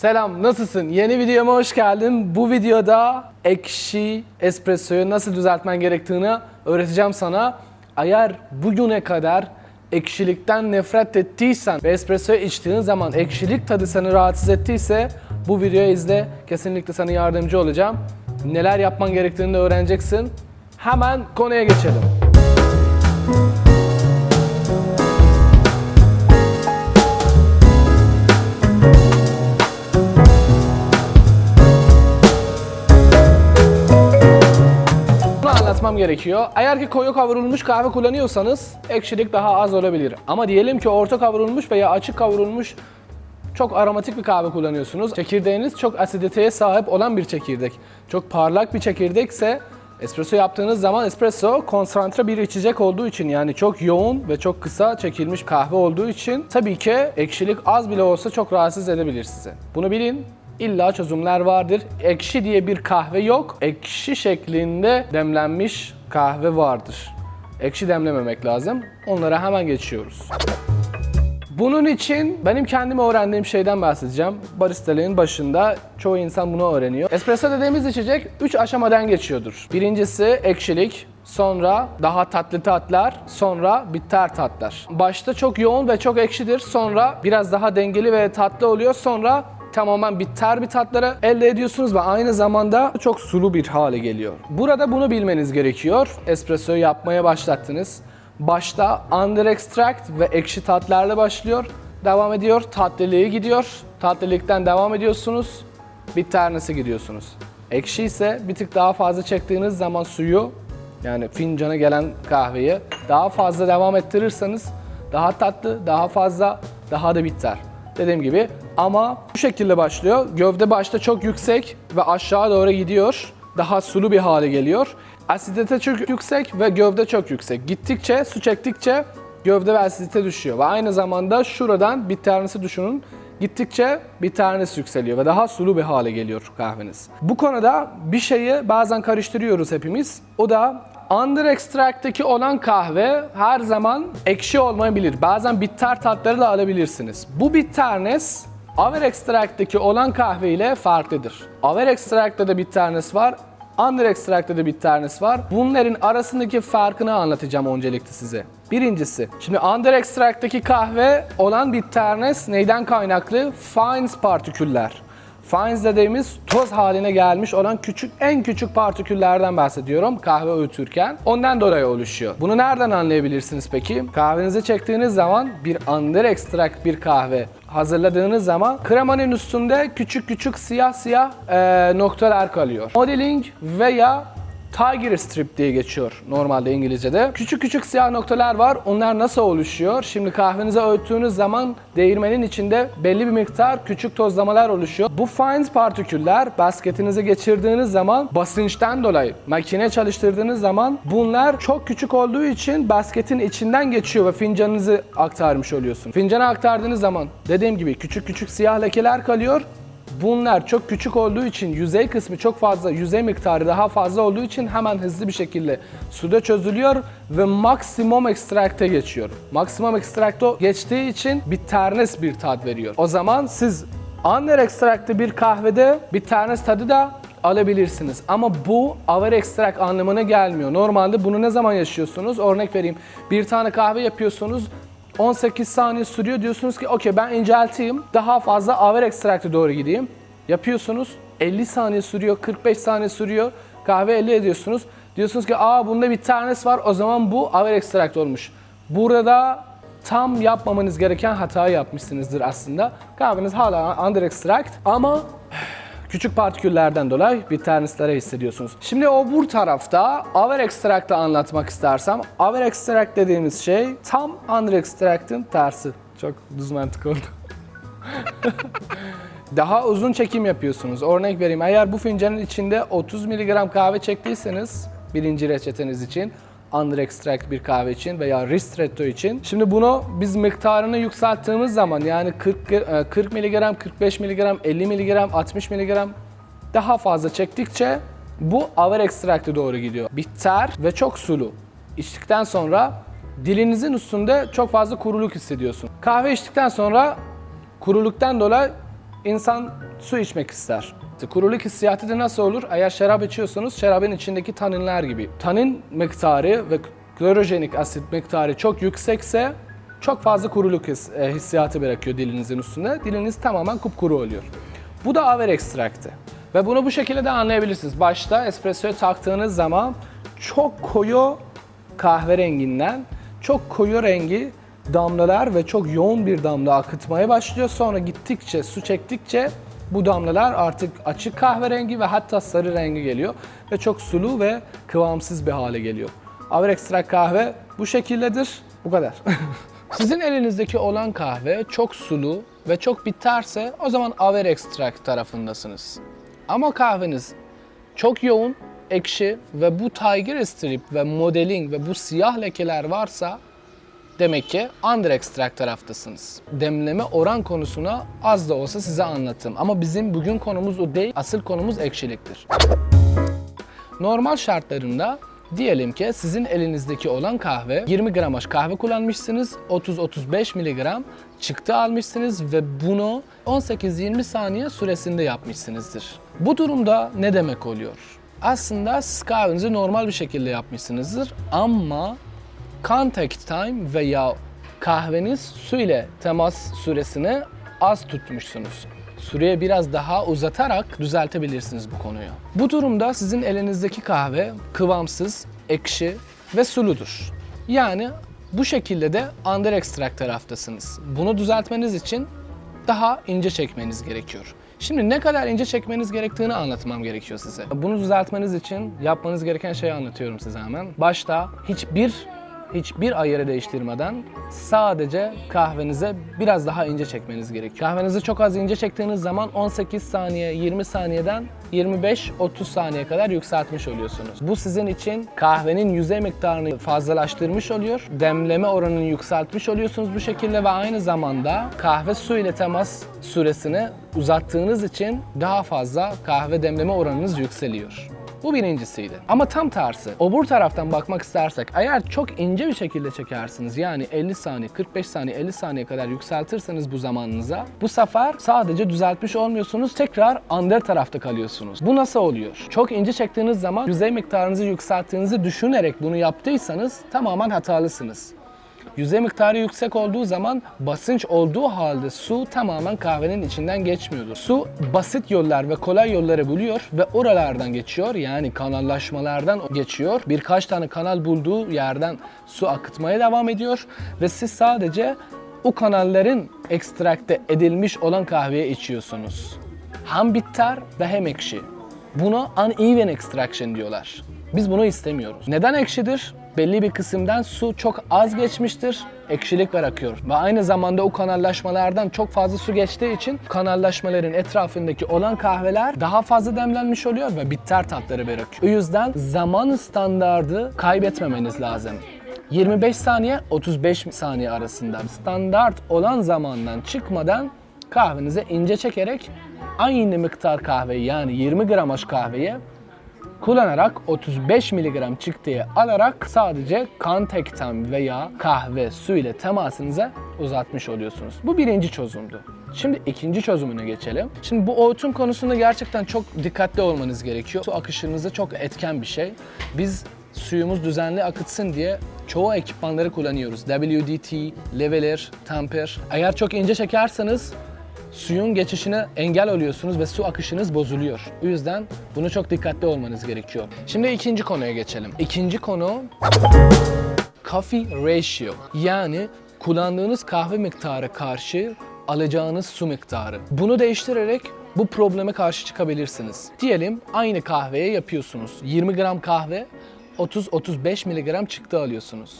Selam, nasılsın? Yeni videoma hoş geldin. Bu videoda ekşi espressoyu nasıl düzeltmen gerektiğini öğreteceğim sana. Eğer bugüne kadar ekşilikten nefret ettiysen ve espressoyu içtiğin zaman ekşilik tadı seni rahatsız ettiyse bu videoyu izle. Kesinlikle sana yardımcı olacağım. Neler yapman gerektiğini de öğreneceksin. Hemen konuya geçelim. Gerekiyor. Eğer ki koyu kavrulmuş kahve kullanıyorsanız ekşilik daha az olabilir. Ama diyelim ki orta kavrulmuş veya açık kavrulmuş çok aromatik bir kahve kullanıyorsunuz. Çekirdeğiniz çok asiditeye sahip olan bir çekirdek. Çok parlak bir çekirdekse espresso yaptığınız zaman espresso konsantre bir içecek olduğu için yani çok yoğun ve çok kısa çekilmiş kahve olduğu için tabii ki ekşilik az bile olsa çok rahatsız edebilir sizi. Bunu bilin. İlla çözümler vardır. Ekşi diye bir kahve yok. Ekşi şeklinde demlenmiş kahve vardır. Ekşi demlememek lazım. Onlara hemen geçiyoruz. Bunun için benim kendime öğrendiğim şeyden bahsedeceğim. Baristalığın başında çoğu insan bunu öğreniyor. Espresso dediğimiz içecek 3 aşamadan geçiyordur. Birincisi ekşilik, sonra daha tatlı tatlar, sonra bitter tatlar. Başta çok yoğun ve çok ekşidir, sonra biraz daha dengeli ve tatlı oluyor, sonra tamamen bitter bir tatları elde ediyorsunuz ve aynı zamanda çok sulu bir hale geliyor. Burada bunu bilmeniz gerekiyor. Espressoyu yapmaya başlattınız. Başta under extract ve ekşi tatlarla başlıyor. Devam ediyor, tatlılığı gidiyor. Tatlılıktan devam ediyorsunuz. Bitterness'e gidiyorsunuz. Ekşi ise bir tık daha fazla çektiğiniz zaman suyu yani fincana gelen kahveyi daha fazla devam ettirirseniz daha tatlı, daha fazla, daha da bitter. Dediğim gibi ama bu şekilde başlıyor. Gövde başta çok yüksek ve aşağı doğru gidiyor. Daha sulu bir hale geliyor. Asidite çok yüksek ve gövde çok yüksek. Gittikçe, su çektikçe gövde ve asidite düşüyor. Ve aynı zamanda şuradan bir tanesi düşünün. Gittikçe bir tanesi yükseliyor ve daha sulu bir hale geliyor kahveniz. Bu konuda bir şeyi bazen karıştırıyoruz hepimiz. O da under extract'taki olan kahve her zaman ekşi olmayabilir. Bazen bitter tatları da alabilirsiniz. Bu bitterness Aver Extract'teki olan kahve ile farklıdır. Aver Extract'ta da bitterness var, Under Extract'ta da bitterness var. Bunların arasındaki farkını anlatacağım öncelikle size. Birincisi, şimdi Under Extract'taki kahve olan bitterness neyden kaynaklı? Fines partiküller. Fines dediğimiz toz haline gelmiş olan küçük en küçük partiküllerden bahsediyorum kahve öğütürken. Ondan dolayı oluşuyor. Bunu nereden anlayabilirsiniz peki? Kahvenizi çektiğiniz zaman bir under extract bir kahve hazırladığınız zaman kremanın üstünde küçük küçük siyah siyah eee, noktalar kalıyor. Modeling veya Tiger strip diye geçiyor normalde İngilizce'de. Küçük küçük siyah noktalar var. Onlar nasıl oluşuyor? Şimdi kahvenize öğüttüğünüz zaman değirmenin içinde belli bir miktar küçük tozlamalar oluşuyor. Bu fines partiküller basketinize geçirdiğiniz zaman basınçtan dolayı makine çalıştırdığınız zaman bunlar çok küçük olduğu için basketin içinden geçiyor ve fincanınızı aktarmış oluyorsun. Fincana aktardığınız zaman dediğim gibi küçük küçük siyah lekeler kalıyor. Bunlar çok küçük olduğu için yüzey kısmı çok fazla, yüzey miktarı daha fazla olduğu için hemen hızlı bir şekilde suda çözülüyor ve maksimum ekstrakte geçiyor. Maksimum ekstrakte geçtiği için bitternes bir tat veriyor. O zaman siz under ekstrakte bir kahvede bitternes tadı da alabilirsiniz. Ama bu aver ekstrak anlamına gelmiyor. Normalde bunu ne zaman yaşıyorsunuz? Örnek vereyim. Bir tane kahve yapıyorsunuz. 18 saniye sürüyor diyorsunuz ki okey ben incelteyim daha fazla aver ekstrakta doğru gideyim. Yapıyorsunuz 50 saniye sürüyor 45 saniye sürüyor kahve elde ediyorsunuz. Diyorsunuz ki aa bunda bir tanesi var o zaman bu aver ekstrakt olmuş. Burada tam yapmamanız gereken hatayı yapmışsınızdır aslında. Kahveniz hala under extract ama küçük partiküllerden dolayı bir tanesleri hissediyorsunuz. Şimdi o bu tarafta aver extract'ı anlatmak istersem, aver extract dediğimiz şey tam under extract'ın tersi. Çok düz mantık oldu. Daha uzun çekim yapıyorsunuz. Örnek vereyim. Eğer bu fincanın içinde 30 mg kahve çektiyseniz birinci reçeteniz için under extract bir kahve için veya ristretto için. Şimdi bunu biz miktarını yükselttiğimiz zaman yani 40 e, 40 mg, 45 mg, 50 mg, 60 mg daha fazla çektikçe bu aver extract'e doğru gidiyor. Bitter ve çok sulu. İçtikten sonra dilinizin üstünde çok fazla kuruluk hissediyorsun. Kahve içtikten sonra kuruluktan dolayı insan su içmek ister. Kuruluk hissiyatı da nasıl olur? Eğer şarap içiyorsanız şarabın içindeki taninler gibi. Tanin miktarı ve klorojenik asit miktarı çok yüksekse çok fazla kuruluk his- e, hissiyatı bırakıyor dilinizin üstünde. Diliniz tamamen kupkuru oluyor. Bu da aver ekstraktı. Ve bunu bu şekilde de anlayabilirsiniz. Başta espressoya taktığınız zaman çok koyu kahverenginden çok koyu rengi damlalar ve çok yoğun bir damla akıtmaya başlıyor. Sonra gittikçe, su çektikçe bu damlalar artık açık kahverengi ve hatta sarı rengi geliyor. Ve çok sulu ve kıvamsız bir hale geliyor. Aver ekstrak kahve bu şekildedir. Bu kadar. Sizin elinizdeki olan kahve çok sulu ve çok bitterse o zaman aver ekstrak tarafındasınız. Ama kahveniz çok yoğun, ekşi ve bu tiger strip ve modeling ve bu siyah lekeler varsa demek ki under extract taraftasınız. Demleme oran konusuna az da olsa size anlattım. Ama bizim bugün konumuz o değil, asıl konumuz ekşiliktir. Normal şartlarında diyelim ki sizin elinizdeki olan kahve 20 gramaj kahve kullanmışsınız, 30-35 miligram çıktı almışsınız ve bunu 18-20 saniye süresinde yapmışsınızdır. Bu durumda ne demek oluyor? Aslında siz kahvenizi normal bir şekilde yapmışsınızdır ama contact time veya kahveniz su ile temas süresini az tutmuşsunuz. Süreyi biraz daha uzatarak düzeltebilirsiniz bu konuyu. Bu durumda sizin elinizdeki kahve kıvamsız, ekşi ve suludur. Yani bu şekilde de under extract taraftasınız. Bunu düzeltmeniz için daha ince çekmeniz gerekiyor. Şimdi ne kadar ince çekmeniz gerektiğini anlatmam gerekiyor size. Bunu düzeltmeniz için yapmanız gereken şeyi anlatıyorum size hemen. Başta hiçbir hiçbir ayarı değiştirmeden sadece kahvenize biraz daha ince çekmeniz gerekiyor. Kahvenizi çok az ince çektiğiniz zaman 18 saniye 20 saniyeden 25-30 saniye kadar yükseltmiş oluyorsunuz. Bu sizin için kahvenin yüzey miktarını fazlalaştırmış oluyor. Demleme oranını yükseltmiş oluyorsunuz bu şekilde ve aynı zamanda kahve su ile temas süresini uzattığınız için daha fazla kahve demleme oranınız yükseliyor. Bu birincisiydi. Ama tam tersi. Obur taraftan bakmak istersek eğer çok ince bir şekilde çekersiniz yani 50 saniye, 45 saniye, 50 saniye kadar yükseltirseniz bu zamanınıza bu sefer sadece düzeltmiş olmuyorsunuz tekrar under tarafta kalıyorsunuz. Bu nasıl oluyor? Çok ince çektiğiniz zaman yüzey miktarınızı yükselttiğinizi düşünerek bunu yaptıysanız tamamen hatalısınız. Yüzey miktarı yüksek olduğu zaman basınç olduğu halde su tamamen kahvenin içinden geçmiyordur. Su basit yollar ve kolay yolları buluyor ve oralardan geçiyor. Yani kanallaşmalardan geçiyor. Birkaç tane kanal bulduğu yerden su akıtmaya devam ediyor ve siz sadece o kanalların ekstrakte edilmiş olan kahveyi içiyorsunuz. Hem bitter ve hem ekşi. Buna uneven extraction diyorlar. Biz bunu istemiyoruz. Neden ekşidir? Belli bir kısımdan su çok az geçmiştir, ekşilik bırakıyor. Ve aynı zamanda o kanallaşmalardan çok fazla su geçtiği için kanallaşmaların etrafındaki olan kahveler daha fazla demlenmiş oluyor ve bitter tatları bırakıyor. O yüzden zaman standardı kaybetmemeniz lazım. 25 saniye 35 saniye arasında standart olan zamandan çıkmadan kahvenize ince çekerek aynı miktar kahveyi yani 20 gramaj kahveyi kullanarak 35 mg çıktığı alarak sadece contact time veya kahve su ile temasınıza uzatmış oluyorsunuz. Bu birinci çözümdü. Şimdi ikinci çözümüne geçelim. Şimdi bu öğütüm konusunda gerçekten çok dikkatli olmanız gerekiyor. Su akışınızda çok etken bir şey. Biz suyumuz düzenli akıtsın diye çoğu ekipmanları kullanıyoruz. WDT, leveler, tamper. Eğer çok ince çekerseniz suyun geçişine engel oluyorsunuz ve su akışınız bozuluyor. O yüzden bunu çok dikkatli olmanız gerekiyor. Şimdi ikinci konuya geçelim. İkinci konu coffee ratio. Yani kullandığınız kahve miktarı karşı alacağınız su miktarı. Bunu değiştirerek bu probleme karşı çıkabilirsiniz. Diyelim aynı kahveye yapıyorsunuz. 20 gram kahve 30-35 miligram çıktı alıyorsunuz.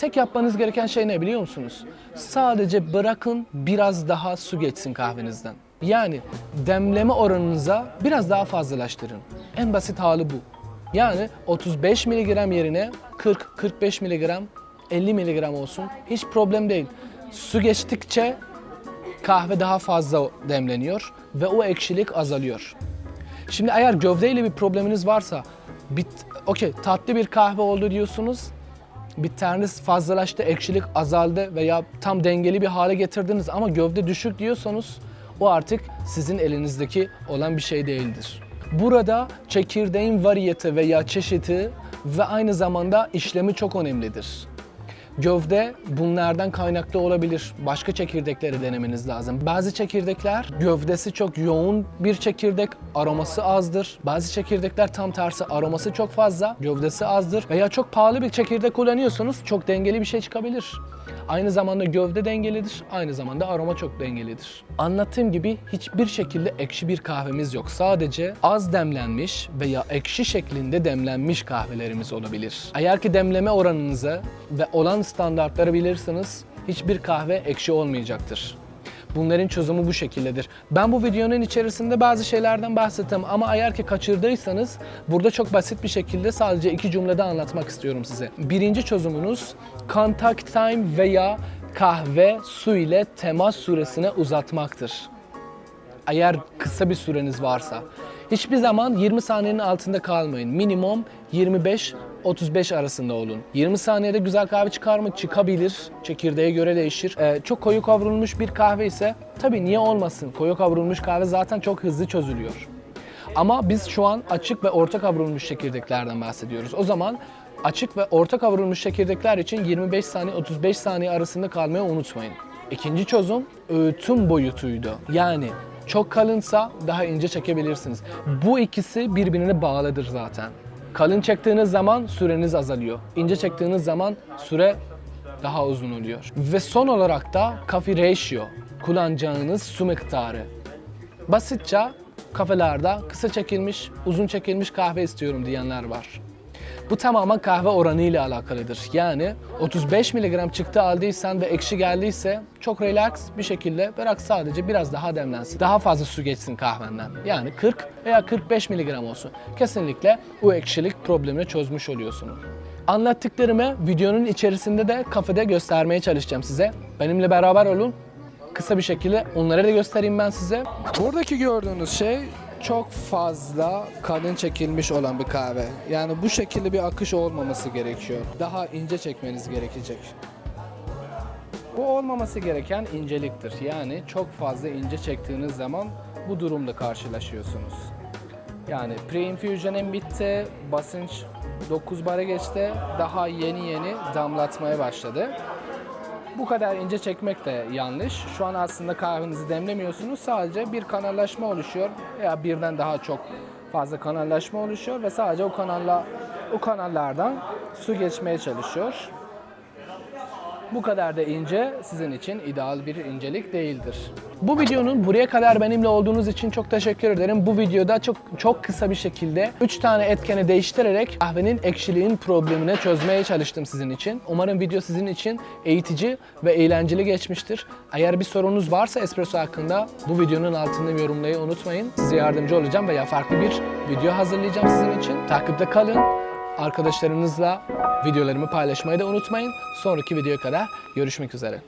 Tek yapmanız gereken şey ne biliyor musunuz? Sadece bırakın biraz daha su geçsin kahvenizden. Yani demleme oranınıza biraz daha fazlalaştırın. En basit hali bu. Yani 35 miligram yerine 40-45 miligram, 50 miligram olsun. Hiç problem değil. Su geçtikçe kahve daha fazla demleniyor ve o ekşilik azalıyor. Şimdi eğer gövdeyle bir probleminiz varsa, bit, okey tatlı bir kahve oldu diyorsunuz, bitteriniz fazlalaştı, ekşilik azaldı veya tam dengeli bir hale getirdiniz ama gövde düşük diyorsanız O artık sizin elinizdeki olan bir şey değildir. Burada çekirdeğin variyeti veya çeşidi ve aynı zamanda işlemi çok önemlidir. Gövde bunlardan kaynaklı olabilir. Başka çekirdekleri denemeniz lazım. Bazı çekirdekler gövdesi çok yoğun bir çekirdek, aroması azdır. Bazı çekirdekler tam tersi aroması çok fazla, gövdesi azdır. Veya çok pahalı bir çekirdek kullanıyorsanız çok dengeli bir şey çıkabilir. Aynı zamanda gövde dengelidir, aynı zamanda aroma çok dengelidir. Anlattığım gibi hiçbir şekilde ekşi bir kahvemiz yok. Sadece az demlenmiş veya ekşi şeklinde demlenmiş kahvelerimiz olabilir. Eğer ki demleme oranınızı ve olan standartları bilirsiniz, hiçbir kahve ekşi olmayacaktır. Bunların çözümü bu şekildedir. Ben bu videonun içerisinde bazı şeylerden bahsettim ama eğer ki kaçırdıysanız burada çok basit bir şekilde sadece iki cümlede anlatmak istiyorum size. Birinci çözümünüz contact time veya kahve su ile temas süresini uzatmaktır. Eğer kısa bir süreniz varsa. Hiçbir zaman 20 saniyenin altında kalmayın. Minimum 25 35 arasında olun. 20 saniyede güzel kahve çıkar mı? Çıkabilir. Çekirdeğe göre değişir. Ee, çok koyu kavrulmuş bir kahve ise tabii niye olmasın? Koyu kavrulmuş kahve zaten çok hızlı çözülüyor. Ama biz şu an açık ve orta kavrulmuş çekirdeklerden bahsediyoruz. O zaman açık ve orta kavrulmuş çekirdekler için 25 saniye 35 saniye arasında kalmayı unutmayın. İkinci çözüm öğütüm boyutuydu. Yani çok kalınsa daha ince çekebilirsiniz. Bu ikisi birbirine bağlıdır zaten. Kalın çektiğiniz zaman süreniz azalıyor. İnce çektiğiniz zaman süre daha uzun oluyor. Ve son olarak da coffee ratio, kullanacağınız su miktarı. Basitçe kafelerde kısa çekilmiş, uzun çekilmiş kahve istiyorum diyenler var. Bu tamamen kahve oranı ile alakalıdır. Yani 35 mg çıktı aldıysan ve ekşi geldiyse çok relax bir şekilde bırak sadece biraz daha demlensin. Daha fazla su geçsin kahvenden. Yani 40 veya 45 mg olsun. Kesinlikle o ekşilik problemini çözmüş oluyorsunuz. Anlattıklarımı videonun içerisinde de kafede göstermeye çalışacağım size. Benimle beraber olun. Kısa bir şekilde onları da göstereyim ben size. Buradaki gördüğünüz şey çok fazla kalın çekilmiş olan bir kahve. Yani bu şekilde bir akış olmaması gerekiyor. Daha ince çekmeniz gerekecek. Bu olmaması gereken inceliktir. Yani çok fazla ince çektiğiniz zaman bu durumda karşılaşıyorsunuz. Yani pre-infusion'ın bitti, basınç 9 bara geçti, daha yeni yeni damlatmaya başladı. Bu kadar ince çekmek de yanlış. Şu an aslında kahvenizi demlemiyorsunuz. Sadece bir kanallaşma oluşuyor veya birden daha çok fazla kanallaşma oluşuyor ve sadece o kanalla o kanallardan su geçmeye çalışıyor. Bu kadar da ince sizin için ideal bir incelik değildir. Bu videonun buraya kadar benimle olduğunuz için çok teşekkür ederim. Bu videoda çok çok kısa bir şekilde 3 tane etkeni değiştirerek kahvenin ekşiliğin problemini çözmeye çalıştım sizin için. Umarım video sizin için eğitici ve eğlenceli geçmiştir. Eğer bir sorunuz varsa espresso hakkında bu videonun altında yorumlayı unutmayın. Size yardımcı olacağım veya farklı bir video hazırlayacağım sizin için. Takipte kalın. Arkadaşlarınızla videolarımı paylaşmayı da unutmayın. Sonraki videoya kadar görüşmek üzere.